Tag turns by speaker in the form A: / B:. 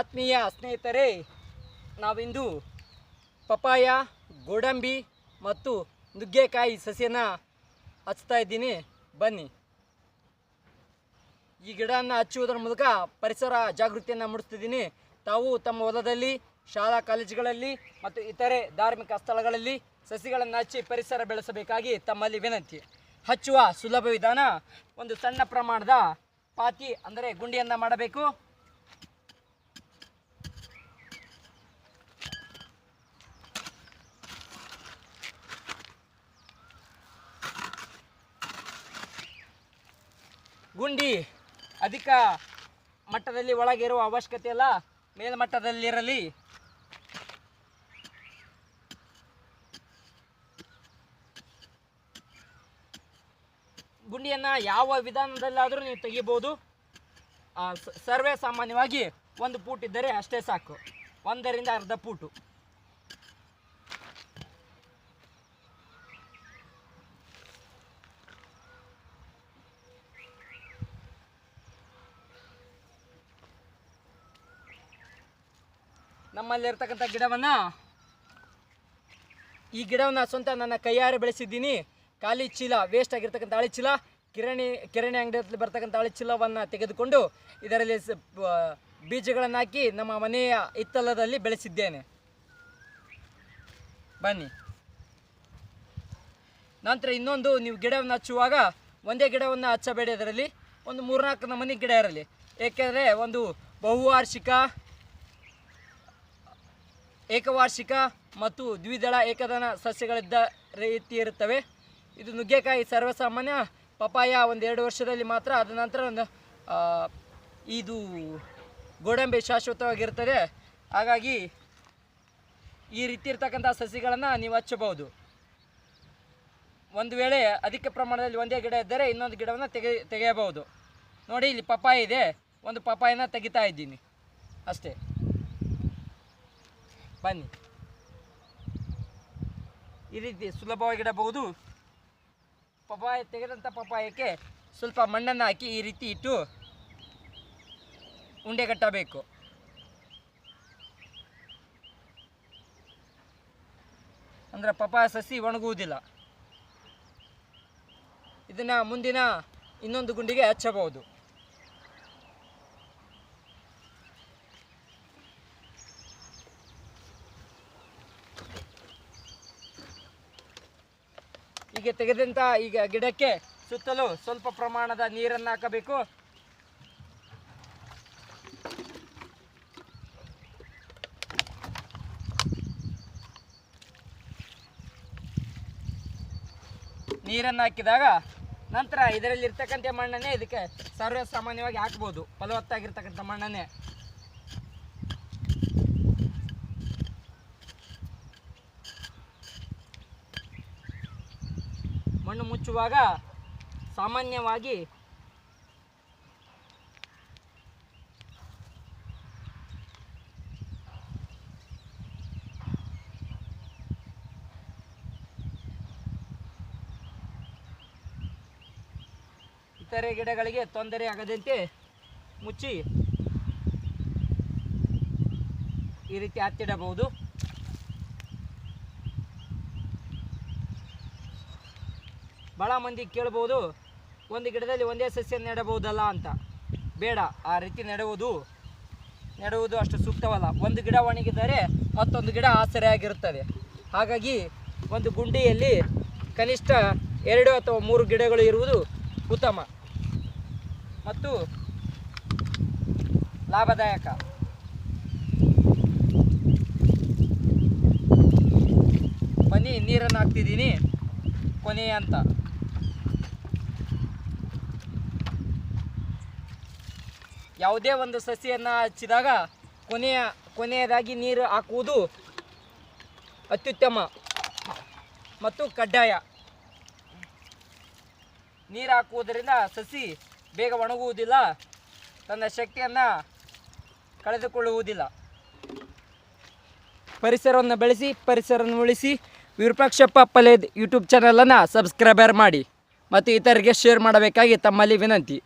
A: ಆತ್ಮೀಯ ಸ್ನೇಹಿತರೆ, ನಾವಿಂದು ಪಪಾಯ ಗೋಡಂಬಿ ಮತ್ತು ನುಗ್ಗೆಕಾಯಿ ಸಸ್ಯನ ಹಚ್ತಾ ಇದ್ದೀನಿ. ಬನ್ನಿ. ಈ ಗಿಡವನ್ನು ಹಚ್ಚುವುದರ ಮೂಲಕ ಪರಿಸರ ಜಾಗೃತಿಯನ್ನು ಮೂಡಿಸ್ತಿದ್ದೀನಿ. ತಾವು ತಮ್ಮ ಹೊಲದಲ್ಲಿ, ಶಾಲಾ ಕಾಲೇಜುಗಳಲ್ಲಿ ಮತ್ತು ಇತರೆ ಧಾರ್ಮಿಕ ಸ್ಥಳಗಳಲ್ಲಿ ಸಸಿಗಳನ್ನು ಹಚ್ಚಿ ಪರಿಸರ ಬೆಳೆಸಬೇಕಾಗಿ ತಮ್ಮಲ್ಲಿ ವಿನಂತಿ. ಹಚ್ಚುವ ಸುಲಭ ವಿಧಾನ ಒಂದು ಸಣ್ಣ ಪ್ರಮಾಣದ ಪಾತಿ, ಅಂದರೆ ಗುಂಡಿಯನ್ನು ಮಾಡಬೇಕು. ಗುಂಡಿ ಅಧಿಕ ಮಟ್ಟದಲ್ಲಿ ಒಳಗಿರುವ ಅವಶ್ಯಕತೆ ಇಲ್ಲ ಮೇಲ್ಮಟ್ಟದಲ್ಲಿರಲಿ. ಗುಂಡಿಯನ್ನು ಯಾವ ವಿಧಾನದಲ್ಲಾದರೂ ನೀವು ತೆಗಿಬೋದು. ಸರ್ವೇ ಸಾಮಾನ್ಯವಾಗಿ ಒಂದು ಪೂಟ್ ಇದ್ದರೆ ಅಷ್ಟೇ ಸಾಕು. ಒಂದರಿಂದ ಅರ್ಧ ನಮ್ಮಲ್ಲಿರ್ತಕ್ಕಂಥ ಗಿಡವನ್ನು ಈ ಗಿಡವನ್ನು ಸ್ವಂತ ನನ್ನ ಕೈಯಾರೆ ಬೆಳೆಸಿದ್ದೀನಿ. ಖಾಲಿ ಚೀಲ ವೇಸ್ಟ್ ಆಗಿರ್ತಕ್ಕಂಥ ಹಳೆ ಚೀಲ, ಕಿರಣಿ ಕಿರಣಿ ಅಂಗಡಿಯಲ್ಲಿ ಬರ್ತಕ್ಕಂಥ ಹಳೆ ಚೀಲವನ್ನು ತೆಗೆದುಕೊಂಡು ಇದರಲ್ಲಿ ಬೀಜಗಳನ್ನು ಹಾಕಿ ನಮ್ಮ ಮನೆಯ ಹಿತ್ತಲದಲ್ಲಿ ಬೆಳೆಸಿದ್ದೇನೆ. ಬನ್ನಿ. ನಂತರ ಇನ್ನೊಂದು, ನೀವು ಗಿಡವನ್ನು ಹಚ್ಚುವಾಗ ಒಂದೇ ಗಿಡವನ್ನು ಹಚ್ಚಬೇಡಿ ಅದರಲ್ಲಿ. ಒಂದು ಮೂರ್ನಾಲ್ಕು ನಮೂನಿ ಗಿಡ ಇರಲಿ. ಏಕೆಂದರೆ ಒಂದು ಬಹುವಾರ್ಷಿಕ ಏಕವಾರ್ಷಿಕ ಮತ್ತು ದ್ವಿದಳ ಏಕದನ ಸಸ್ಯಗಳಿದ್ದ ರೀತಿ ಇರುತ್ತವೆ. ಇದು ನುಗ್ಗೆಕಾಯಿ ಸರ್ವಸಾಮಾನ್ಯ ಪಪಾಯ ಒಂದೆರಡು ವರ್ಷದಲ್ಲಿ ಮಾತ್ರ ಅದ ನಂತರ ಒಂದು ಇದು ಗೋಡಂಬಿ ಶಾಶ್ವತವಾಗಿರ್ತದೆ ಹಾಗಾಗಿ ಈ ರೀತಿ ಇರ್ತಕ್ಕಂಥ ಸಸಿಗಳನ್ನು ನೀವು ಹಚ್ಚಬಹುದು. ಒಂದು ವೇಳೆ ಅಧಿಕ ಪ್ರಮಾಣದಲ್ಲಿ ಒಂದೇ ಗಿಡ ಇದ್ದರೆ ಇನ್ನೊಂದು ಗಿಡವನ್ನು ತೆಗೆ, ತೆಗೆಯಬಹುದು. ನೋಡಿ, ಇಲ್ಲಿ ಪಪಾಯ ಇದೆ. ಒಂದು ಪಪಾಯನ ತೆಗಿತಾ ಇದ್ದೀನಿ. ಅಷ್ಟೇ. ಬನ್ನಿ. ಈ ರೀತಿ ಸುಲಭವಾಗಿ ಇಡಬಹುದು. ಪಪಾಯ ತೆಗೆದಂಥ ಪಪಾಯಕ್ಕೆ ಸ್ವಲ್ಪ ಮಣ್ಣನ್ನು ಹಾಕಿ ಈ ರೀತಿ ಇಟ್ಟು ಉಂಡೆ ಕಟ್ಟಬೇಕು. ಅಂದರೆ ಪಪಾಯ ಸಸಿ ಒಣಗುವುದಿಲ್ಲ. ಇದನ್ನು ಮುಂದಿನ ಇನ್ನೊಂದು ಗುಂಡಿಗೆ ಹಚ್ಚಬಹುದು. ಈಗ ತೆಗೆದಂಥ ಈಗ ಗಿಡಕ್ಕೆ ಸುತ್ತಲೂ ಸ್ವಲ್ಪ ಪ್ರಮಾಣದ ನೀರನ್ನು ಹಾಕಬೇಕು. ನೀರನ್ನು ಹಾಕಿದಾಗ ನಂತರ ಇದರಲ್ಲಿ ಇರ್ತಕ್ಕಂಥ ಮಣ್ಣನ್ನೇ ಇದಕ್ಕೆ ಸರ್ವೇ ಸಾಮಾನ್ಯವಾಗಿ ಹಾಕ್ಬೋದು. ಫಲವತ್ತಾಗಿರ್ತಕ್ಕಂಥ ಮಣ್ಣನ್ನೇ. ಮಣ್ಣು ಮುಚ್ಚುವಾಗ ಸಾಮಾನ್ಯವಾಗಿ ಇತರೆ ಗಿಡಗಳಿಗೆ ತೊಂದರೆ ಆಗದಂತೆ ಮುಚ್ಚಿ ಈ ರೀತಿ ಹತ್ತಿಡಬಹುದು. ಭಾಳ ಮಂದಿ ಕೇಳ್ಬೋದು, ಒಂದು ಗಿಡದಲ್ಲಿ ಒಂದೇ ಸಸ್ಯ ನೆಡಬಹುದಲ್ಲ ಅಂತ. ಬೇಡ, ಆ ರೀತಿ ನೆಡುವುದು ನೆಡುವುದು ಅಷ್ಟು ಸೂಕ್ತವಲ್ಲ. ಒಂದು ಗಿಡ ಒಣಗಿದರೆ ಮತ್ತೊಂದು ಗಿಡ ಆಸರೆಯಾಗಿರುತ್ತದೆ. ಹಾಗಾಗಿ ಒಂದು ಗುಂಡಿಯಲ್ಲಿ ಕನಿಷ್ಠ ಎರಡು ಅಥವಾ ಮೂರು ಗಿಡಗಳು ಇರುವುದು ಉತ್ತಮ ಮತ್ತು ಲಾಭದಾಯಕ. ಬನ್ನಿ ನೀರನ್ನು ಹಾಕ್ತಿದ್ದೀನಿ ಕೊನೆಯ ಅಂತ ಯಾವುದೇ ಒಂದು ಸಸಿಯನ್ನು ಹಚ್ಚಿದಾಗ ಕೊನೆಯ, ಕೊನೆಯದಾಗಿ ನೀರು ಹಾಕುವುದು ಅತ್ಯುತ್ತಮ ಮತ್ತು ಕಡ್ಡಾಯ. ನೀರು ಹಾಕುವುದರಿಂದ ಸಸಿ ಬೇಗ ಒಣಗುವುದಿಲ್ಲ, ತನ್ನ ಶಕ್ತಿಯನ್ನು ಕಳೆದುಕೊಳ್ಳುವುದಿಲ್ಲ. ಪರಿಸರವನ್ನು ಬೆಳೆಸಿ, ಪರಿಸರವನ್ನು ಉಳಿಸಿ, ವಿರೂಪಾಕ್ಷಪ್ಪ ಪಲೇದ್ ಯೂಟ್ಯೂಬ್ ಚಾನಲನ್ನು ಸಬ್ಸ್ಕ್ರೈಬರ್ ಮಾಡಿ ಮತ್ತು ಇತರರಿಗೆ ಶೇರ್ ಮಾಡಬೇಕಾಗಿ ತಮ್ಮಲ್ಲಿ ವಿನಂತಿ.